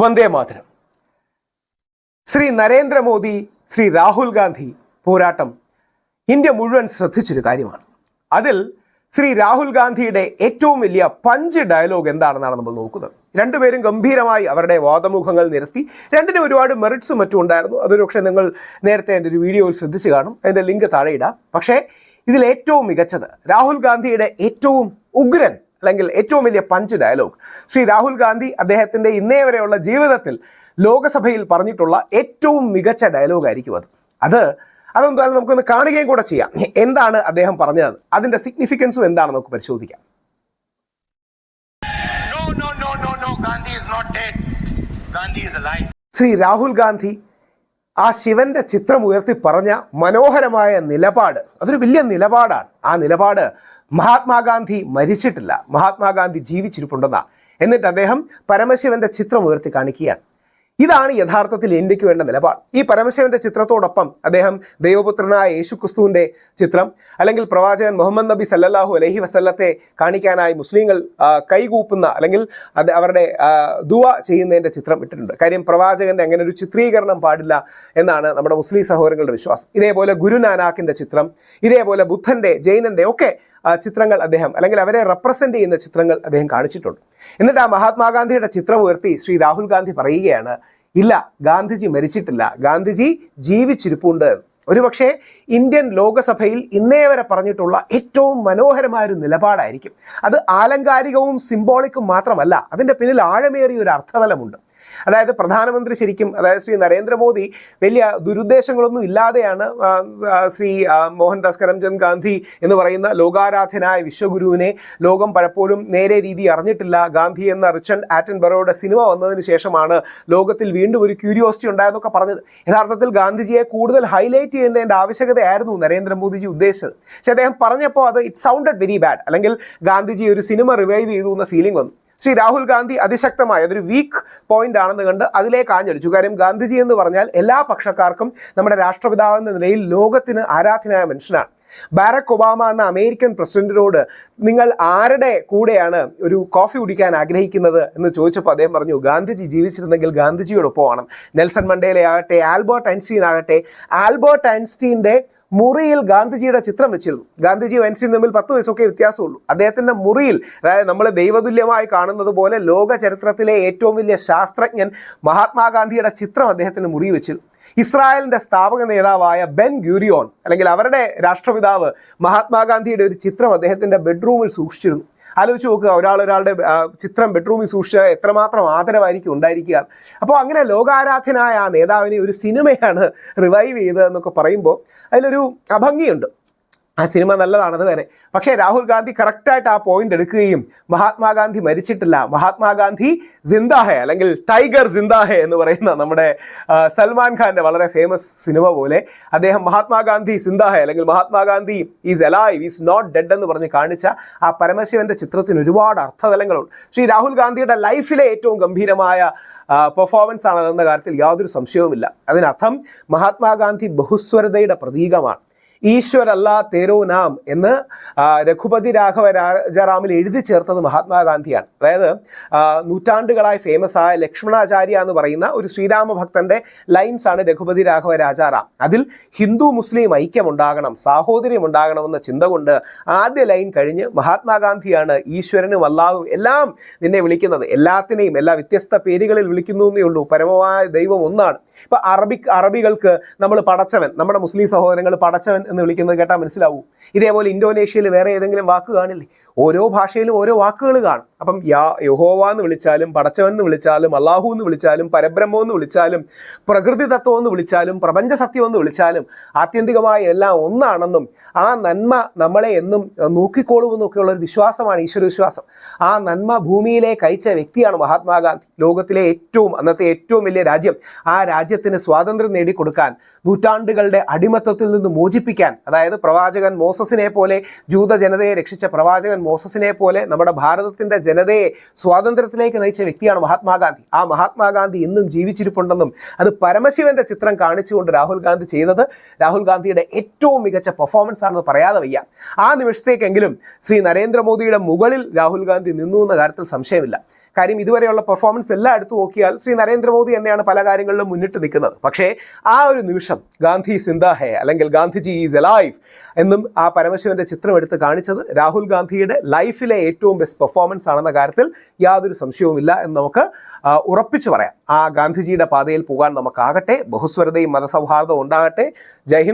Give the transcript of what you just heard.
വന്ദേ മാതരം ശ്രീ നരേന്ദ്രമോദി ശ്രീ രാഹുൽ ഗാന്ധി പോരാട്ടം ഇന്ത്യ മുഴുവൻ ശ്രദ്ധിച്ചൊരു കാര്യമാണ്. അതിൽ ശ്രീ രാഹുൽ ഗാന്ധിയുടെ ഏറ്റവും വലിയ പഞ്ച് ഡയലോഗ് എന്താണെന്നാണ് നമ്മൾ നോക്കുന്നത്. രണ്ടുപേരും ഗംഭീരമായി അവരുടെ വാദമുഖങ്ങൾ നിരത്തി. രണ്ടിനും ഒരുപാട് മെറിറ്റ്സും മറ്റും ഉണ്ടായിരുന്നു. അതൊരു പക്ഷേ നിങ്ങൾ നേരത്തെ എന്റെ ഒരു വീഡിയോയിൽ ശ്രദ്ധിച്ച് കാണും. അതിന്റെ ലിങ്ക് താഴെ പക്ഷേ ഇതിൽ ഏറ്റവും മികച്ചത് രാഹുൽ ഗാന്ധിയുടെ ഏറ്റവും ഉഗ്രൻ അല്ലെങ്കിൽ ഏറ്റവും വലിയ പഞ്ച് ഡയലോഗ് ശ്രീ രാഹുൽ ഗാന്ധി അദ്ദേഹത്തിന്റെ ഇന്നേ വരെയുള്ള ജീവിതത്തിൽ ലോകസഭയിൽ പറഞ്ഞിട്ടുള്ള ഏറ്റവും മികച്ച ഡയലോഗ് ആയിരിക്കും അത്. അത് അതെന്തായാലും നമുക്കൊന്ന് കാണുകയും കൂടെ ചെയ്യാം. എന്താണ് അദ്ദേഹം പറഞ്ഞത്? അതിന്റെ സിഗ്നിഫിക്കൻസും എന്താണെന്ന് നമുക്ക് പരിശോധിക്കാം. ശ്രീ രാഹുൽ ഗാന്ധി ആ ശിവന്റെ ചിത്രം ഉയർത്തി പറഞ്ഞ മനോഹരമായ നിലപാട്. അതൊരു വലിയ നിലപാടാണ്. ആ നിലപാട് മഹാത്മാഗാന്ധി മരിച്ചിട്ടില്ല. മഹാത്മാഗാന്ധി ജീവിച്ചിരിപ്പുണ്ടെന്നാണ് എന്നിട്ട് അദ്ദേഹം പരമശിവന്റെ ചിത്രം ഉയർത്തി കാണിക്കുകയാണ്. ഇതാണ് യഥാർത്ഥത്തിൽ ഇന്ത്യയ്ക്ക് വേണ്ട നിലപാട്. ഈ പരമശിവന്റെ ചിത്രത്തോടൊപ്പം അദ്ദേഹം ദൈവപുത്രനായ യേശു ക്രിസ്തുവിന്റെ ചിത്രം അല്ലെങ്കിൽ പ്രവാചകൻ മുഹമ്മദ് നബി സല്ലാഹു അലഹി വസല്ലത്തെ കാണിക്കാനായി മുസ്ലിങ്ങൾ കൈകൂപ്പുന്ന അല്ലെങ്കിൽ അത് അവരുടെ ദുവ ചെയ്യുന്നതിന്റെ ചിത്രം ഇട്ടിട്ടുണ്ട്. കാര്യം പ്രവാചകന്റെ അങ്ങനെ ഒരു ചിത്രീകരണം പാടില്ല എന്നാണ് നമ്മുടെ മുസ്ലിം സഹോദരങ്ങളുടെ വിശ്വാസം. ഇതേപോലെ ഗുരുനാനാക്കിന്റെ ചിത്രം ഇതേപോലെ ബുദ്ധന്റെ ജൈനന്റെ ഒക്കെ ചിത്രങ്ങൾ അദ്ദേഹം അല്ലെങ്കിൽ അവരെ റെപ്രസെന്റ് ചെയ്യുന്ന ചിത്രങ്ങൾ അദ്ദേഹം കാണിച്ചിട്ടുണ്ട്. എന്നിട്ട് ആ മഹാത്മാഗാന്ധിയുടെ ചിത്രം ഉയർത്തി ശ്രീ രാഹുൽ ഗാന്ധി പറയുകയാണ് ഇല്ല ഗാന്ധിജി മരിച്ചിട്ടില്ല. ഗാന്ധിജി ജീവിച്ചിരിപ്പുണ്ട്. എന്ന്." ഒരുപക്ഷെ ഇന്ത്യൻ ലോകസഭയിൽ ഇന്നേ വരെ പറഞ്ഞിട്ടുള്ള ഏറ്റവും മനോഹരമായ ഒരു നിലപാടായിരിക്കും. അത് ആലങ്കാരികവും സിംബോളിക്കും മാത്രമല്ല അതിന്റെ പിന്നിൽ ആഴമേറിയ ഒരു അർത്ഥതലമുണ്ട്. അതായത് പ്രധാനമന്ത്രി ശരിക്കും അതായത് ശ്രീ നരേന്ദ്രമോദി വലിയ ദുരുദ്ദേശങ്ങളൊന്നും ഇല്ലാതെയാണ് ശ്രീ മോഹൻദാസ് കരംചന്ദ് ഗാന്ധി എന്ന് പറയുന്ന ലോകാരാധ്യനായ വിശ്വഗുരുവിനെ ലോകം പലപ്പോഴും നേരെ രീതി അറിഞ്ഞിട്ടില്ല. ഗാന്ധി എന്ന റിച്ചർഡ് ആറ്റൻബറോയുടെ സിനിമ വന്നതിന് ശേഷമാണ് ലോകത്തിൽ വീണ്ടും ഒരു ക്യൂരിയോസിറ്റി ഉണ്ടായെന്നൊക്കെ പറഞ്ഞത്. യഥാർത്ഥത്തിൽ ഗാന്ധിജിയെ കൂടുതൽ ഹൈലൈറ്റ് ചെയ്യുന്നതിന്റെ ആവശ്യകതയായിരുന്നു നരേന്ദ്രമോദിജി ഉദ്ദേശിച്ചത്. പക്ഷേ അദ്ദേഹം പറഞ്ഞപ്പോൾ അത് ഇറ്റ് സൗണ്ടഡ് വെരി ബാഡ് അല്ലെങ്കിൽ ഗാന്ധിജി ഒരു സിനിമ റിവൈവ് ചെയ്തു എന്ന ഫീലിംഗ് വന്നു. ശ്രീ രാഹുൽ ഗാന്ധി അതിശക്തമായ അതൊരു വീക്ക് പോയിന്റ് ആണെന്ന് കണ്ട് അതിലേക്ക് ആഞ്ഞടിച്ചു കാര്യം ഗാന്ധിജി എന്ന് പറഞ്ഞാൽ എല്ലാ പക്ഷക്കാർക്കും നമ്മുടെ രാഷ്ട്രപിതാവ് എന്ന നിലയിൽ ലോകത്തിന് ആരാധനായ മനുഷ്യനാണ്. ബാരക് ഒബാമ എന്ന അമേരിക്കൻ പ്രസിഡന്റിനോട് നിങ്ങൾ ആരുടെ കൂടെയാണ് ഒരു കോഫി കുടിക്കാൻ ആഗ്രഹിക്കുന്നത് എന്ന് ചോദിച്ചപ്പോൾ അദ്ദേഹം പറഞ്ഞു ഗാന്ധിജി ജീവിച്ചിരുന്നെങ്കിൽ ഗാന്ധിജിയോടൊപ്പമാണ് നെൽസൺ മണ്ടേലയാകട്ടെ ആൽബർട്ട് ഐൻസ്റ്റീൻ ആകട്ടെ ആൽബർട്ട് ഐൻസ്റ്റീന്റെ മുറിയിൽ ഗാന്ധിജിയുടെ ചിത്രം വെച്ചിരുന്നു. ഗാന്ധിജിയും ഐൻസ്റ്റീൻ തമ്മിൽ പത്ത് വയസ്സൊക്കെ വ്യത്യാസമുള്ളൂ. അദ്ദേഹത്തിന്റെ മുറിയിൽ അതായത് നമ്മൾ ദൈവതുല്യമായി കാണുന്നത് പോലെ ലോക ചരിത്രത്തിലെ ഏറ്റവും വലിയ ശാസ്ത്രജ്ഞൻ മഹാത്മാഗാന്ധിയുടെ ചിത്രം അദ്ദേഹത്തിന്റെ മുറി വെച്ചിരുന്നു. ഇസ്രായേലിന്റെ സ്ഥാപക നേതാവായ ബെൻ ഗ്യൂരിയോൺ അല്ലെങ്കിൽ അവരുടെ രാഷ്ട്രപിതാവ് മഹാത്മാഗാന്ധിയുടെ ഒരു ചിത്രം അദ്ദേഹത്തിന്റെ ബെഡ്റൂമിൽ സൂക്ഷിച്ചിരുന്നു. ആലോചിച്ച് നോക്കുക. ഒരാൾ ഒരാളുടെ ചിത്രം ബെഡ്റൂമിൽ സൂക്ഷിച്ച എത്രമാത്രം ആദരവായിരിക്കും ഉണ്ടായിരിക്കുക. അപ്പോൾ അങ്ങനെ ലോകാരാധനായ ആ നേതാവിനെ ഒരു സിനിമയാണ് റിവൈവ് ചെയ്തതെന്നൊക്കെ പറയുമ്പോൾ അതിലൊരു അഭംഗിയുണ്ട്. ആ സിനിമ നല്ലതാണത് വരെ. പക്ഷേ രാഹുൽ ഗാന്ധി കറക്റ്റായിട്ട് ആ പോയിന്റ് എടുക്കുകയും മഹാത്മാഗാന്ധി മരിച്ചിട്ടില്ല. മഹാത്മാഗാന്ധി ജിന്ദാഹെ അല്ലെങ്കിൽ ടൈഗർ ജിന്ദാഹെ എന്ന് പറയുന്ന നമ്മുടെ സൽമാൻ ഖാന്റെ വളരെ ഫേമസ് സിനിമ പോലെ അദ്ദേഹം മഹാത്മാഗാന്ധി സിന്ദാഹെ അല്ലെങ്കിൽ Mahatma Gandhi is alive is not dead എന്ന് പറഞ്ഞ് കാണിച്ച ആ പരമശിവന്റെ ചിത്രത്തിന് ഒരുപാട് അർത്ഥതലങ്ങളുണ്ട്. ശ്രീ രാഹുൽ ഗാന്ധിയുടെ ലൈഫിലെ ഏറ്റവും ഗംഭീരമായ പെർഫോമൻസ് ആണ് അതെന്ന കാര്യത്തിൽ യാതൊരു സംശയവുമില്ല. അതിനർത്ഥം മഹാത്മാഗാന്ധി ബഹുസ്വരതയുടെ പ്രതീകമാണ്. ഈശ്വരല്ല തേരോ നാം എന്ന് രഘുപതി രാഘവ രാജാറാമിൽ എഴുതി ചേർത്തത് മഹാത്മാഗാന്ധിയാണ്. അതായത് നൂറ്റാണ്ടുകളായി ഫേമസ് ആയ ലക്ഷ്മണാചാര്യ എന്ന് പറയുന്ന ഒരു ശ്രീരാമ ഭക്തന്റെ ലൈൻസ് ആണ് രഘുപതി രാഘവ രാജാറാം അതിൽ ഹിന്ദു മുസ്ലിം ഐക്യമുണ്ടാകണം സാഹോദര്യം ഉണ്ടാകണമെന്ന ചിന്ത കൊണ്ട് ആദ്യ ലൈൻ കഴിഞ്ഞ് മഹാത്മാഗാന്ധിയാണ് ഈശ്വരനും അല്ലാതും എല്ലാം നിന്നെ വിളിക്കുന്നത്. എല്ലാത്തിനെയും എല്ലാ വ്യത്യസ്ത പേരുകളിൽ വിളിക്കുന്നു എന്നേ ഉള്ളൂ. പരമമായ ദൈവം ഒന്നാണ്. ഇപ്പൊ അറബിക് അറബികൾക്ക് നമ്മൾ പടച്ചവൻ നമ്മുടെ മുസ്ലിം സഹോദരങ്ങൾ പടച്ചവൻ എന്ന് വിളിക്കുന്നത് കേട്ടാൽ മനസ്സിലാവൂ. ഇതേപോലെ ഇന്തോനേഷ്യയിൽ വേറെ ഏതെങ്കിലും വാക്ക് കാണില്ലേ? ഓരോ ഭാഷയിലും ഓരോ വാക്കുകൾ കാണും. അപ്പം യാ യഹോവ എന്ന് വിളിച്ചാലും പടച്ചവൻ എന്ന് വിളിച്ചാലും അള്ളാഹു എന്ന് വിളിച്ചാലും പരബ്രഹ്മം എന്ന് വിളിച്ചാലും പ്രകൃതി തത്വം എന്ന് വിളിച്ചാലും പ്രപഞ്ച സത്യം എന്ന് വിളിച്ചാലും ആത്യന്തികമായ എല്ലാം ഒന്നാണെന്നും ആ നന്മ നമ്മളെ എന്നും നോക്കിക്കോളുമെന്നൊക്കെയുള്ള ഒരു വിശ്വാസമാണ് ഈശ്വരവിശ്വാസം. ആ നന്മ ഭൂമിയിലേക്ക് അയച്ച വ്യക്തിയാണ് മഹാത്മാഗാന്ധി. ലോകത്തിലെ ഏറ്റവും അന്നത്തെ ഏറ്റവും വലിയ രാജ്യം. ആ രാജ്യത്തിന് സ്വാതന്ത്ര്യം നേടിക്കൊടുക്കാൻ നൂറ്റാണ്ടുകളുടെ അടിമത്തത്തിൽ നിന്ന് മോചിപ്പിക്കാൻ അതായത് പ്രവാചകൻ മോസസിനെ പോലെ ജൂത ജനതയെ രക്ഷിച്ച പ്രവാചകൻ മോസസിനെ പോലെ നമ്മുടെ ഭാരതത്തിന്റെ ജനതയെ സ്വാതന്ത്ര്യത്തിലേക്ക് നയിച്ച വ്യക്തിയാണ് മഹാത്മാഗാന്ധി. ആ മഹാത്മാഗാന്ധി ഇന്നും ജീവിച്ചിരിപ്പുണ്ടെന്നും അത് പരമശിവന്റെ ചിത്രം കാണിച്ചുകൊണ്ട് രാഹുൽ ഗാന്ധി ചെയ്തത് രാഹുൽ ഗാന്ധിയുടെ ഏറ്റവും മികച്ച പെർഫോമൻസ് ആണെന്ന് പറയാതെ വയ്യ. ആ നിമിഷത്തേക്കെങ്കിലും ശ്രീ നരേന്ദ്രമോദിയുടെ മുകളിൽ രാഹുൽ ഗാന്ധി നിന്നു എന്ന കാര്യത്തിൽ സംശയമില്ല. കാര്യം ഇതുവരെയുള്ള പെർഫോമൻസ് എല്ലാം എടുത്തു നോക്കിയാൽ ശ്രീ നരേന്ദ്രമോദി തന്നെയാണ് പല കാര്യങ്ങളിലും മുന്നിട്ട് നിൽക്കുന്നത്. പക്ഷേ ആ ഒരു നിമിഷം ഗാന്ധി സിന്ധാ ഹെ അല്ലെങ്കിൽ ഗാന്ധിജി ഈസ് എ ലൈഫ് എന്നും ആ പരമശിവന്റെ ചിത്രം എടുത്ത് കാണിച്ചത് രാഹുൽ ഗാന്ധിയുടെ ലൈഫിലെ ഏറ്റവും ബെസ്റ്റ് പെർഫോമൻസ് ആണെന്ന കാര്യത്തിൽ യാതൊരു സംശയവുമില്ല എന്ന് നമുക്ക് ഉറപ്പിച്ചു പറയാം. ആ ഗാന്ധിജിയുടെ പാതയിൽ പോകാൻ നമുക്കാകട്ടെ. ബഹുസ്വരതയും മതസൗഹാർദ്ദവും ഉണ്ടാകട്ടെ. ജയ്